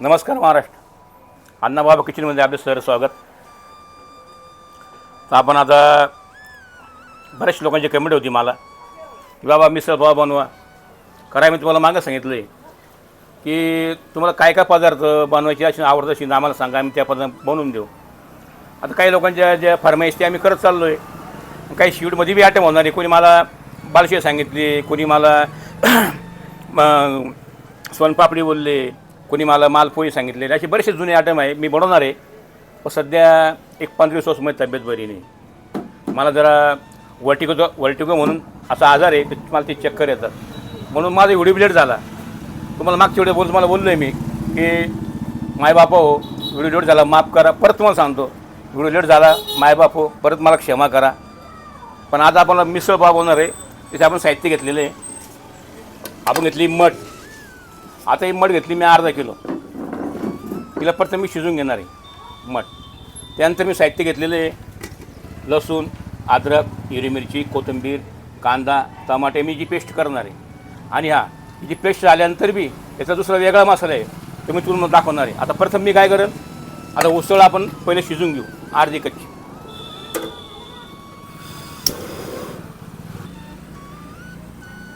नमस्कार महाराष्ट्र. अण्णाबाबा किचनमध्ये आपले सर स्वागत. तर आपण आता बऱ्याच लोकांची कमेंट होती मला की बाबा मिसळ पाव बनवा. करा मी तुम्हाला मागं सांगितलं आहे की तुम्हाला काय काय पदार्थ बनवायचे अशी आवडत असेल आम्हाला सांगा आम्ही त्या पदार्थ बनवून देऊ. आता काही लोकांच्या ज्या फरमाईश ते आम्ही करत चाललो आहे काही शिवटमध्ये बी आयटम होणार आहे. कोणी मला बालशे सांगितले कोणी मला सोनपापडी बोलले कोणी मला मालपोळी सांगितले असे बरेचसे जुने आयटम आहे मी बनवणार आहे. पण सध्या एक पंधरा दिवसामध्ये तब्येत बरी नाही. मला जरा वर्टिगो वर्टिगो म्हणून असा आजार आहे तर मला ते चक्कर येतात म्हणून माझा व्हिडिओ लेट झाला. तुम्हाला मागच्या व्हिडिओ बोल तुम्हाला बोललो आहे मी की मायबापा हो व्हिडिओ लेट झाला माफ करा. परत तुम्हाला सांगतो व्हिडिओ लेट झाला मायबाप हो परत मला क्षमा करा. पण आज आपण मिसळ पाव होणार आहे त्याचे आपण साहित्य घेतलेलं आहे. आपण घेतली मठ. आता ही मठ घेतली मी अर्धा किलो. तिला प्रथम मी शिजून घेणार आहे मठ. त्यानंतर मी साहित्य घेतलेलं आहे. लसूण अद्रक हिरवी मिरची कोथिंबीर कांदा टमाटे मी जी पेस्ट करणार आहे. आणि हा जी पेस्ट झाल्यानंतर बी याचा दुसरा वेगळा मसाला आहे तो मी तुम्हाला दाखवणार आहे. आता प्रथम मी काय करेन आता उसळ आपण पहिले शिजून घेऊ अर्धी कच्ची.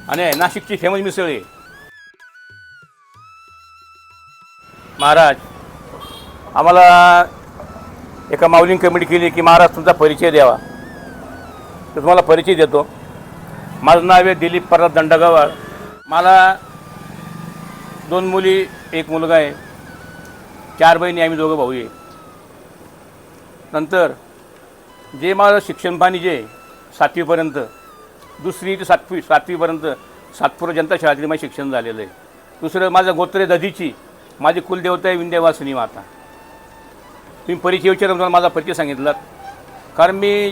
आणि नाशिकची फेमस मिसळ आहे. महाराज आम्हाला एका माऊलीने कमिटी केली की महाराज तुमचा परिचय द्यावा. तर तुम्हाला परिचय देतो. माझं नाव आहे दिलीप परत दंडगवाळ. मला दोन मुली एक मुलगा आहे. चार बहिणी आम्ही दोघं भाऊ आहे. नंतर जे माझं शिक्षण पाणी जे आहे, सातवीपर्यंत दुसरी ते सातवी सातवीपर्यंत सातपूर जनता शाळेतली माझं शिक्षण झालेलं आहे. दुसरं माझं गोत्रे दधीची माझी कुलदेवता आहे विंध्यवासिनी माता तुम्ही परिचय विचारून तुम्हाला माझा परिचय सांगितलात कारण मी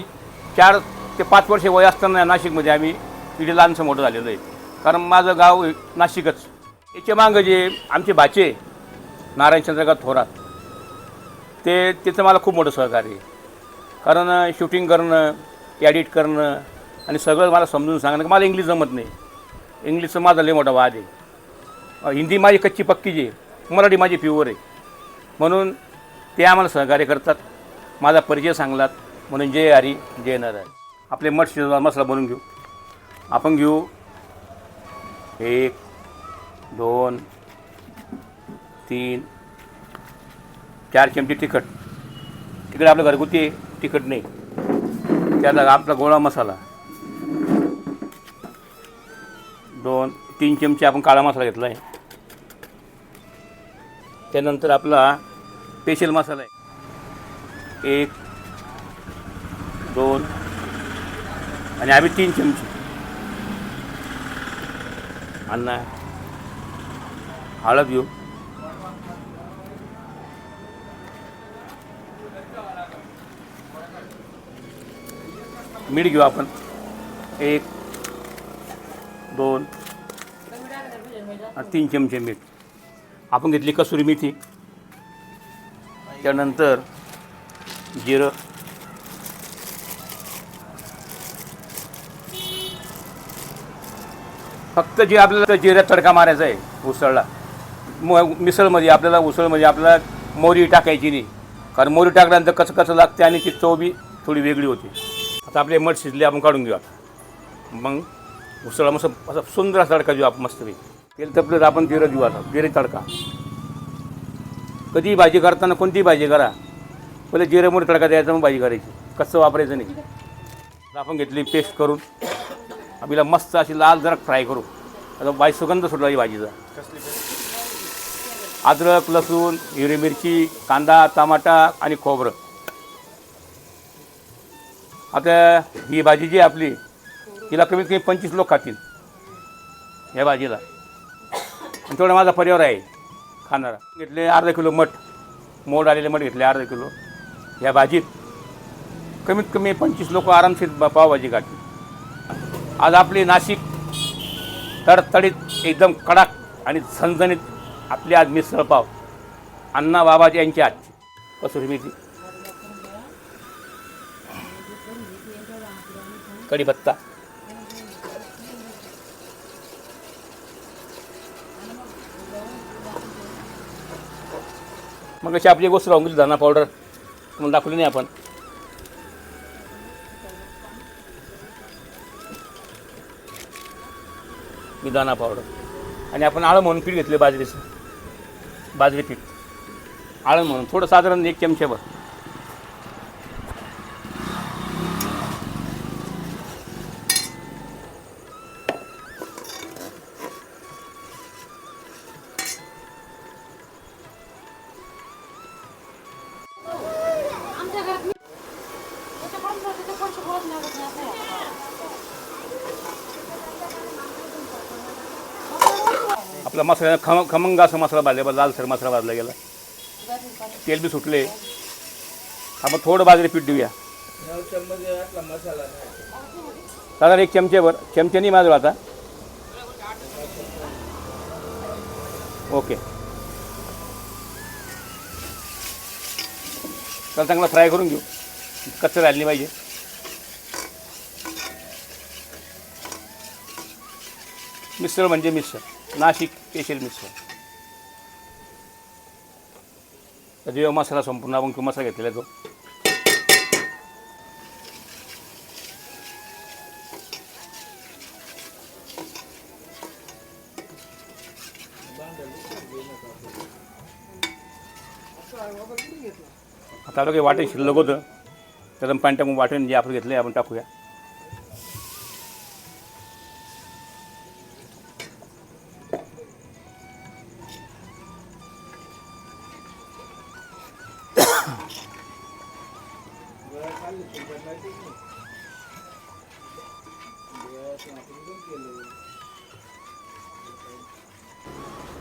चार ते पाच वर्ष वय असताना नाशिकमध्ये आम्ही इथे लहानसं मोठं झालेलं आहे. कारण माझं गाव नाशिकच. याच्या मागं जे आमचे भाचे नारायण चंद्रकांत थोरात ते त्याचं मला खूप मोठं सहकार्य आहे. कारण शूटिंग करणं ॲडिट करणं आणि सगळं मला समजून सांगणं मला इंग्लिश जमत नाही. इंग्लिशचं माझा लय मोठा वाद आहे. हिंदी माझी कच्ची पक्की जी आहे. मराठी माझी प्युअर आहे. म्हणून ते आम्हाला सहकार्य करतात. माझा परिचय सांगलात. म्हणून जय हरी जय नारायण. आपले मठ शिजवला मसाला बनवून घेऊ. आपण घेऊ. एक दोन तीन. चार चमचे तिखट. तिकडे आपलं घरगुती आहे, तिखट नाही. त्याला आपला गोळा मसाला. दोन तीन चमचे आपण काळा मसाला घेतला आहे त्यानंतर आपला स्पेशल मसाला आहे. एक दोन आणि आम्ही तीन चमचे. अन्न हळद घेऊ. मीठ घेऊ आपण. एक दोन तीन चमचे मीठ. आपण घेतली कसुरी मेथी. त्यानंतर जिरं. फक्त जे आपल्याला जिऱ्यात तडका मारायचा आहे उसळला. म मिसळमध्ये आपल्याला उसळमध्ये आपल्याला मोरी टाकायची नाही. कारण मोरी टाकल्यानंतर कसं कसं लागते आणि ती चव बी थोडी वेगळी होती. आता आपले मठ शिजले आपण काढून घेऊ आता. मग उसळा मस्त असा सुंदर असा तडका देऊ आपण मस्तपैकी. तेल तपलं तर आपण जिरं देऊ आता. जिरे तडका. कधीही भाजी करताना कोणतीही भाजी करा. पहिले जिरे तडका द्यायचा मग भाजी करायची. कसं वापरायचं नाही. आपण घेतली पेस्ट करून आपल्याला मस्त अशी लाल जरा फ्राय करू. आता बाई सुगंध सुटला ही भाजीचा. अद्रक लसूण हिरवी मिरची कांदा टमाटा आणि खोबरं. आता ही भाजी जी आपली तिला कमीत कमी पंचवीस लोक खातील. या भाजीला. आणि तेवढा माझा परिवार आहे. खाणारा. घेतले अर्धा किलो मठ. मोड आलेले मठ घेतले अर्धा किलो. या भाजीत कमीत कमी पंचवीस लोक आरामशीर पावभाजी खातील. आज आपली नाशिक तडतडीत एकदम कडक आणि झणझणीत आपली आज मिसळ पाव. अण्णा बाबाजी यांची आजची. कसुरी मेथी. कढीपत्ता. मग अशी आपली गोष्ट राहून गेली धना पावडर तुम्हाला दाखवली नाही आपण. मी दाना पावडर आणि आपण आळं म्हणून पीठ घेतले बाजरीचं. बाजरी पीठ. आळण म्हणून. थोडं साधारण एक चमच्याभर आपला मसाला खम खमंग असा मसाला भाजला लालसर मसाला भाजला गेला. तेल बी सुटले. आपण थोडं बाजरी पीठ देऊया. साधारण एक चमचेवर चमच्यानी माझं आता. ओके. तर चांगला फ्राय करून घेऊ. कच्चं राहिली पाहिजे. मिसळ म्हणजे मिसळ. नाशिक स्पेशल मिसळ. तर मसाला संपूर्ण आपण किंवा मसाला घेतलेला आहे तो. आता काही वाटे शिल्लक होतं. त्याचं पाणी टाकून वाटेन जे आपण घेतलं आपण टाकूया.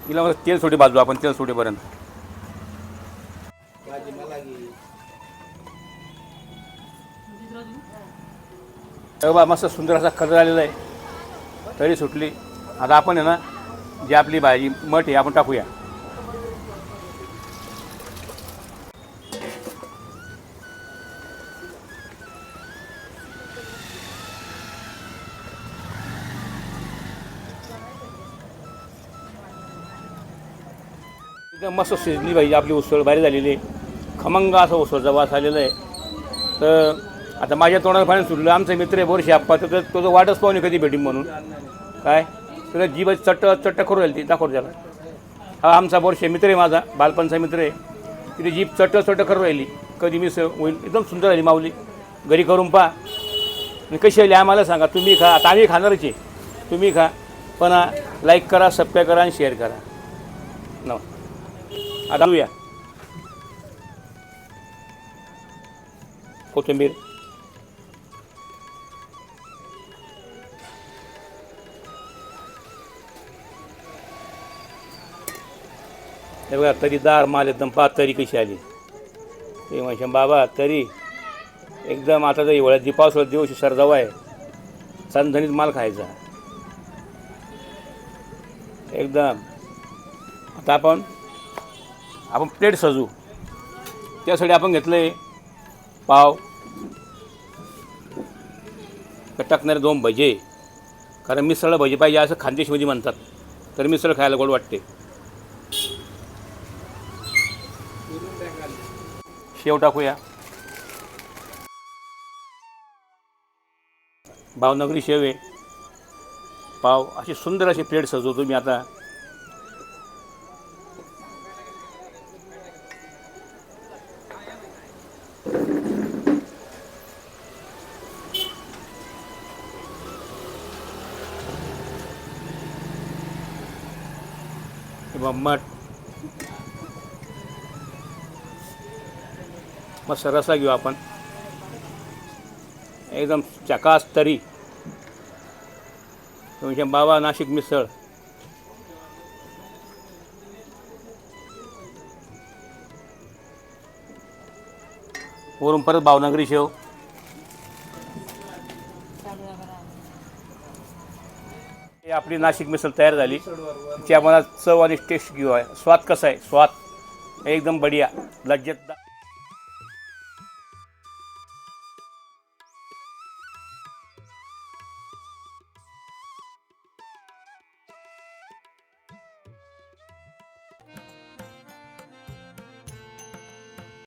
तिला मग तेल सोडे बाजू आपण तेल सोडेपर्यंत. तर बा मस्त सुंदर असा कलर आलेला आहे. तरी सुटली. आता आपण आहे ना जी आपली भाजी मठ आहे आपण टाकूया. मस्त शिजली पाहिजे आपली उसळ बारी झालेली आहे. खमंग असं उसळचा वास आलेला आहे. तर आता माझ्या तोंडाला पाणी सुटलं. आमचा मित्र आहे बोरशी आप्पा. तर तो तो वाटच पाहुणे कधी भेटीन म्हणून. काय? तर जीभ चट्ट चट्ट करू राहील ती. दाखवू त्याला. हा आमचा बोरशी मित्र आहे माझा. बालपणचा मित्र आहे. तिथे जीभ चट्ट चट्ट करू राहिली. कधी मी होईल. एकदम सुंदर राहिली माऊली. घरी करून पहा. आणि कशी आली आम्हाला सांगा. तुम्ही खा. आता आम्ही खाणारच आहे. तुम्ही खा. पण लाईक करा सबस्क्राईब करा आणि शेअर करा. नमस्कार. आता घालूया कोथिंबीर हे बघा तरी दार माल एकदम पा तरी कशी आली ते म्हणजे बाबा तरी एकदम आता तर एवढ्या दीपावसाळ्यात दिवशी सरजाव आहे सणधणीत माल खायचा एकदम आता आपण आपण प्लेट सजू. त्यासाठी आपण घेतलं आहे पाव टाकणारे दोन भजे. कारण मिसळ भजी पाहिजे असं खानदेशमध्ये म्हणतात. तर मिसळ खायला गोड वाटते. शेव टाकूया. भावनगरी शेव आहे. पाव. अशी सुंदर अशी प्लेट सजवतो मी आता. मठ मस्त रसा घेऊ आपण. एकदम चकास तरी. तुमचे बाबा नाशिक मिसळ. वरून परत भावनगरी शेव. आपली नाशिक मिसळ तयार झाली. तिची आम्हाला चव आणि टेस्ट घेऊ आहे स्वाद कसा आहे? स्वाद. एकदम बढिया. लज्जतदार